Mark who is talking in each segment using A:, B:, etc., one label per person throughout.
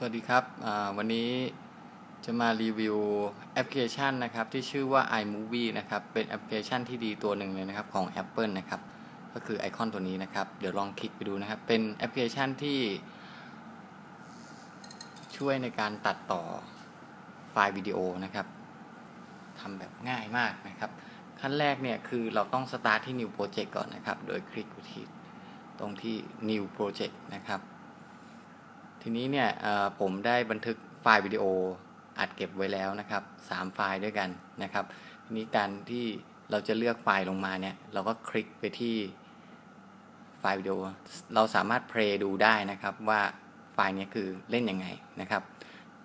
A: สวัสดีครับ วันนี้จะมารีวิวแอปพลิเคชันนะครับที่ชื่อว่า iMovie นะครับ เป็นแอปพลิเคชันที่ดีตัวหนึ่งเลยนะครับของ Apple นะครับ ก็คือไอคอนตัวนี้นะครับ เดี๋ยวลองคลิกไปดูนะครับ เป็นแอปพลิเคชันที่ ช่วยในการตัดต่อไฟล์วิดีโอนะครับทำแบบง่ายมากนะครับ ขั้นแรกเนี่ยคือเราต้องสตาร์ทที่ New Project ก่อนนะครับ โดยคลิกไปที่ตรงที่ New Project นะครับ ทีนี้เนี่ยผมได้บันทึกไฟล์วิดีโออัดเก็บไว้แล้วนะครับ 3 ไฟล์ด้วยกันนะครับ ทีนี้การที่เราจะเลือกไฟล์ลงมาเนี่ย เราก็คลิกไปที่ไฟล์วิดีโอ เราสามารถเพลย์ดูได้นะครับว่าไฟล์นี้คือเล่นยังไงนะครับ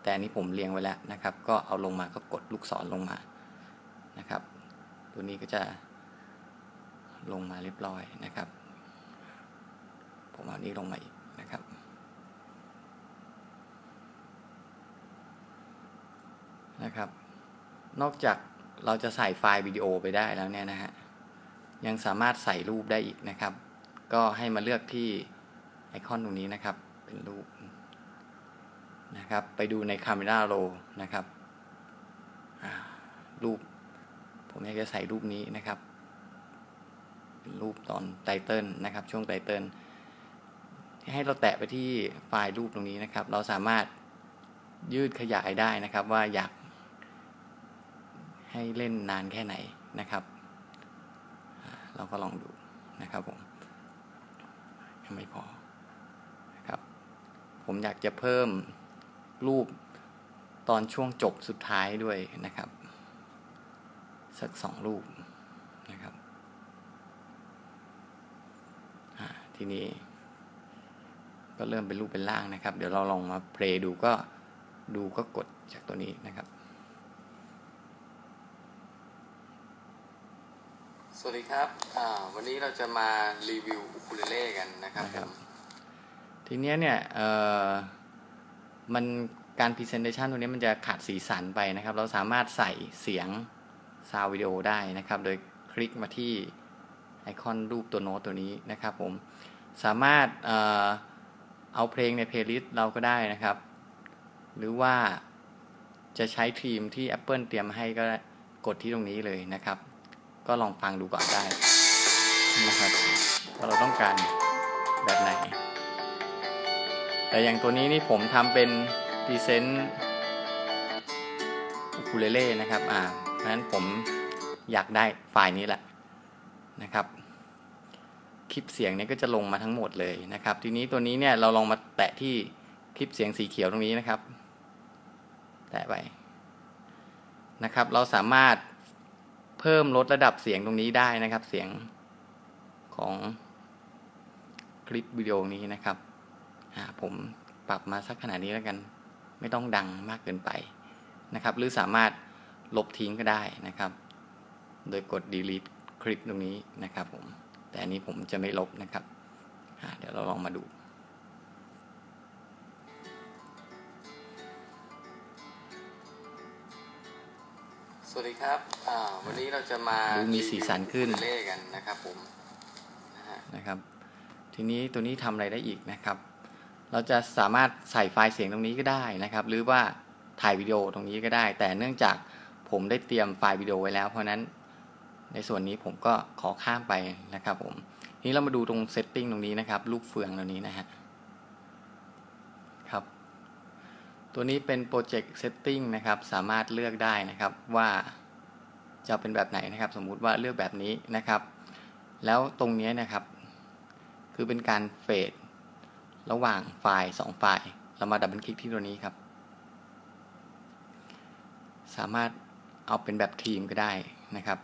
A: แต่อันนี้ผมเรียงไว้แล้วนะครับ ก็เอาลงมาก็กดลูกศรลงมานะครับ ตัวนี้ก็จะลงมาเรียบร้อยนะครับ ผมเอานี้ลงมาอีกนะครับ นะครับ นอกจากเราจะใส่ไฟล์วิดีโอไปได้แล้วเนี่ยนะฮะยังสามารถใส่รูปได้อีกนะครับ ก็ให้มาเลือกที่ไอคอนตรงนี้นะครับ เป็นรูปนะครับ ไปดูใน Camera Raw นะครับรูป ผมอยากจะใส่รูปนี้นะครับ เป็นรูปตอนไตเติลนะครับ ช่วงไตเติลให้เราแตะไปที่ไฟล์รูปตรงนี้นะครับ เราสามารถยืดขยายได้นะครับว่าอยาก ให้เล่นนานแค่ไหนนะครับ เราก็ลองดูนะครับผมยังไม่พอนะครับ ผมอยากจะเพิ่มรูปตอนช่วงจบสุดท้ายด้วยนะครับ สักสองรูปนะครับทีนี้ ก็เริ่มเป็นรูปเป็นร่างนะครับ เดี๋ยวเราลองมาเพลย์ดูก็ดูก็กดจากตัวนี้นะครับ สวัสดีครับวันนี้เราจะมารีวิวอุคูเลเล่กันนะครับรบทีนี้เนี่ยมันการพรีเซนเทชันตัวนี้มันจะขาดสีสันไปนะครับ เราสามารถใส่เสียงซาววิดีโอได้นะครับ โดยคลิกมาที่ไอคอนรูปตัวโน้ตตัวนี้นะครับผม สามารถเอาเพลงในเพลย์ลิสต์เราก็ได้นะครับ หรือว่าจะใช้ทีมที่ Apple เตรียมให้ก็กดที่ตรงนี้เลยนะครับ ก็ลองฟังดูก่อนได้นะครับว่าเราต้องการแบบไหน แต่อย่างตัวนี้นี่ผมทำเป็นพรีเซนต์อูคูเลเล่นะครับ อ่าเพราะฉะนั้นผมอยากได้ไฟล์นี้แหละนะครับ คลิปเสียงนี้ก็จะลงมาทั้งหมดเลยนะครับ ทีนี้ตัวนี้เนี่ยเราลองมาแตะที่คลิปเสียงสีเขียวตรงนี้นะครับ แตะไปนะครับ เราสามารถ เพิ่มลดระดับเสียงตรงนี้ได้นะครับ เสียงของคลิปวิดีโอนี้นะครับผมปรับมาสักขนาดนี้แล้วกัน ไม่ต้องดังมากเกินไปนะครับ หรือสามารถลบทิ้งก็ได้นะครับ โดยกด delete คลิปตรงนี้นะครับผมแต่อันนี้ผมจะไม่ลบนะครับเดี๋ยวเราลองมาดู สวัสดีครับวันนี้เราจะมาดูมีสีสันขึ้นเล่กันนะครับผมนะครับ ทีนี้ตัวนี้ทำอะไรได้อีกนะครับ เราจะสามารถใส่ไฟล์เสียงตรงนี้ก็ได้นะครับ หรือว่าถ่ายวิดีโอตรงนี้ก็ได้ แต่เนื่องจากผมได้เตรียมไฟล์วิดีโอไว้แล้ว เพราะนั้นในส่วนนี้ผมก็ขอข้ามไปนะครับผมนี้เรามาดูตรงเซตติ้งตรงนี้นะครับ ลูกเฟืองตรงนี้นะฮะ ครับ ตัวนี้เป็นโปรเจกต์เซตติ้งนะครับ สามารถเลือกได้นะครับว่าจะเป็นแบบไหนนะครับ สมมุติว่าเลือกแบบนี้นะครับ แล้วตรงนี้นะครับ คือเป็นการเฟดระหว่างไฟล์ 2 ไฟล์ เรามาดับเบิลคลิกที่ตัวนี้ครับ สามารถเอาเป็นแบบทีมก็ได้นะครับ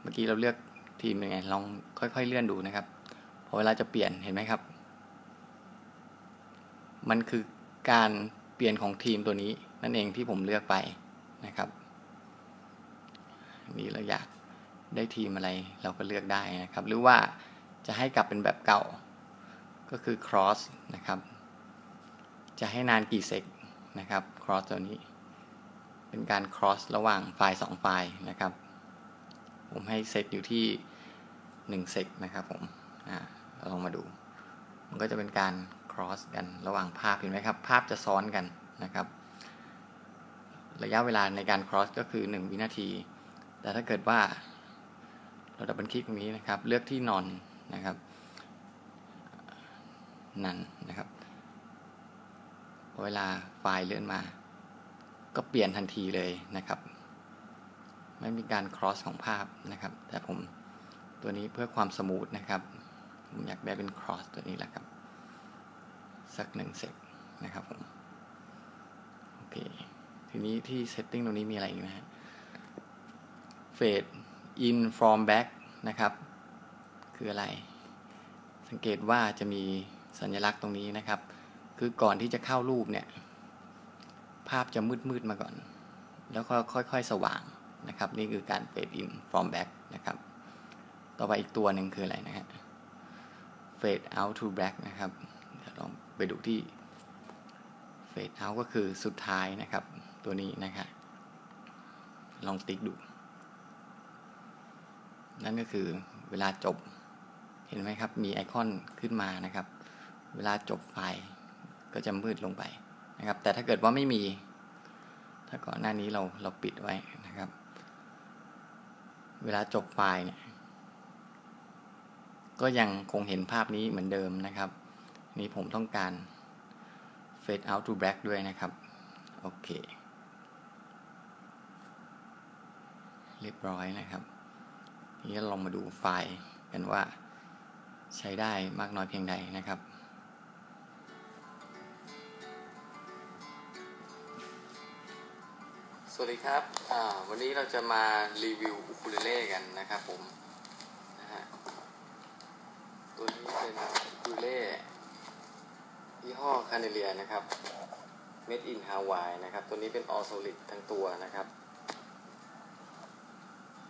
A: เมื่อกี้เราเลือกทีมยังไง ลองค่อยๆเลื่อนดูนะครับ พอเวลาจะเปลี่ยนเห็นไหมครับ มันคือการ เปลี่ยนของทีมตัวนี้นั่นเองที่ผมเลือกไปนะครับนี่เราอยากได้ทีมอะไรเราก็เลือกได้นะครับ หรือว่าจะให้กลับเป็นแบบเก่าก็คือ cross นะครับ จะให้นานกี่เซกนะครับ cross ตัวนี้ เป็นการ cross ระหว่างไฟล์ 2 ไฟล์นะครับ ผมให้เซตอยู่ที่1เซกนะครับผมลองมาดู มันก็จะเป็นการ cross กันระหว่างภาพเห็นไหมครับ ภาพจะซ้อนกันนะครับ ระยะเวลาในการ cross ก็คือ 1 วินาที แต่ถ้าเกิดว่าเราดับเบิลคลิกตรงนี้นะครับ เลือกที่นอนนะครับนั่นนะครับ เวลาไฟล์เลื่อนมา ก็เปลี่ยนทันทีเลยนะครับ ไม่มีการ cross ของภาพนะครับ แต่ผมตัวนี้เพื่อความสมูทนะครับ ผมอยากได้เป็น cross ตัวนี้แหละครับ สักหนึ่งเซกนะครับผม โอเค ทีนี้ที่ setting ตรงนี้มีอะไรอีกนะฮะ fade in from back นะครับ คืออะไร สังเกตว่าจะมีสัญลักษณ์ตรงนี้นะครับ คือก่อนที่จะเข้ารูปเนี่ย ภาพจะมืดๆมาก่อน แล้วก็ค่อยๆ สว่างนะครับ นี่คือการ fade in from back นะครับ ต่อไปอีกตัวหนึ่งคืออะไรนะฮะ fade out to black นะครับเดี๋ยวลองไปดูที่ fade out ก็คือสุดท้ายนะครับ ตัวนี้นะครับลองติ๊กดู นั่นก็คือเวลาจบเห็นไหมครับ มีไอคอนขึ้นมานะครับ เวลาจบไฟล์ก็จะมืดลงไปนะครับ แต่ถ้าเกิดว่าไม่มี ถ้าก่อนหน้านี้เราเราปิดไว้นะครับ เวลาจบไฟล์เนี่ย ก็ยังคงเห็นภาพนี้เหมือนเดิมนะครับ นี้ผมต้องการ fade out to black ด้วยนะครับ โอเค เรียบร้อยนะครับนี้ลองมาดูไฟล์กันว่าใช้ได้มากน้อยเพียงใดนะครับสวัสดีครับ วันนี้เราจะมารีวิวอุคูเลเล่กันนะครับผม เป็นอุคูเล่ยี่ห้อคาเนเลียนะครับ Made in Hawaii นะครับ ตัวนี้เป็น all solid ทั้งตัวนะครับ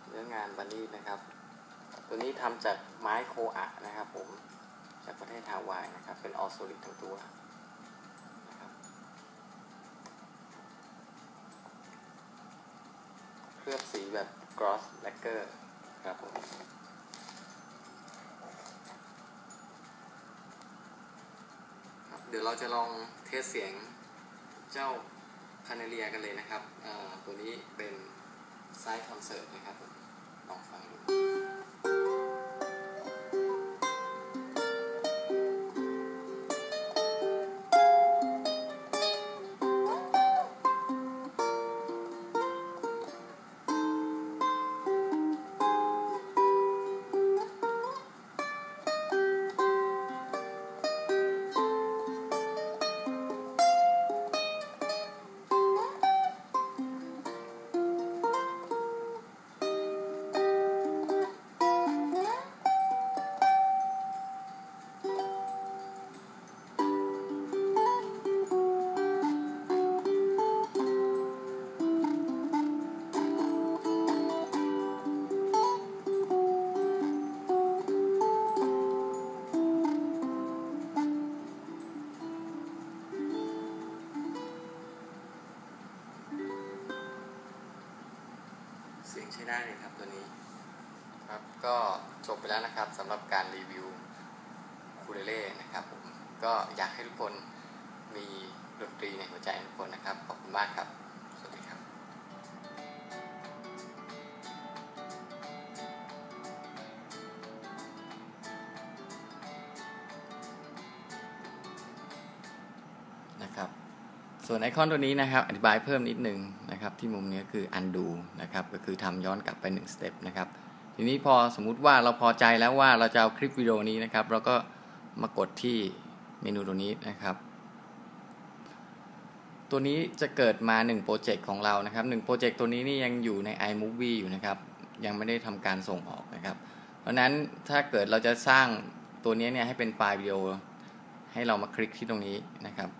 A: เนื้องานบันนี่นะครับ ตัวนี้ทำจากไม้โคอะนะครับ ผมจากประเทศฮาวายนะครับ เป็น all solid ทั้งตัวนะครับเคลือบสีแบบ gloss lacquer ครับผม เดี๋ยวเราจะลองเทสเสียงเจ้าคานาเลียกันเลยนะครับ ตัวนี้เป็นไซส์คอนเสิร์ตนะครับ ลองฟังดู แล้วนะครับสำหรับการรีวิวคูเลเล่นะครับผมก็อยากให้ทุกคนมีดนตรีในหัวใจทุกคนนะครับ ขอบคุณมากครับสวัสดีครับนะครับส่วนไอคอนตัวนี้นะครับ อธิบายเพิ่มนิดนึงนะครับ ที่มุมนี้คือ undo นะครับ ก็คือทำย้อนกลับไป1 step นะครับ ทีนี้พอสมมุติว่าเราพอใจแล้วว่าเราจะเอาคลิปวิดีโอนี้นะครับ เราก็มากดที่เมนูตัวนี้นะครับ ตัวนี้จะเกิดมา1โปรเจกต์ของเรานะครับ1โปรเจกต์ตัวนี้นี่ยังอยู่ใน iMovie อยู่นะครับ ยังไม่ได้ทำการส่งออกนะครับ เพราะนั้นถ้าเกิดเราจะสร้างตัวนี้เนี่ยให้เป็นไฟล์วิดีโอ ให้เรามาคลิกที่ตรงนี้นะครับ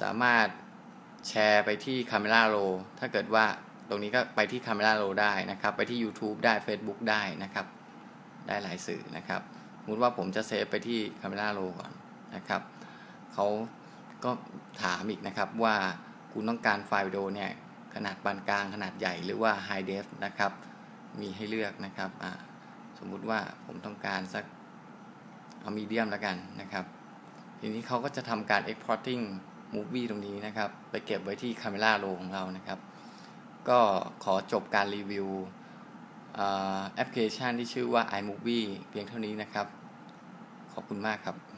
A: สามารถแชร์ไปที่ Camera Raw ถ้าเกิดว่า ตรงนี้ก็ไปที่ Camera Raw ได้นะครับ ไปที่ YouTube ได้ Facebook ได้นะครับ ได้หลายสื่อนะครับสมมติว่าผมจะเซฟไปที่ Camera Raw ก่อนนะครับเขาก็ถามอีกนะครับว่าคุณต้องการไฟล์วิดีโอเนี่ยขนาดปานกลางขนาดใหญ่หรือว่า High Def นะครับ มีให้เลือกนะครับสมมุติว่าผมต้องการสักเอามีเดียมแล้วกันนะครับ ทีนี้เขาก็จะทำการ exporting movie ตรงนี้นะครับ ไปเก็บไว้ที่ Camera Raw ของเรานะครับ ก็ขอจบการรีวิวแอปพลิเคชันที่ชื่อว่า iMovie เพียงเท่านี้นะครับ ขอบคุณมากครับ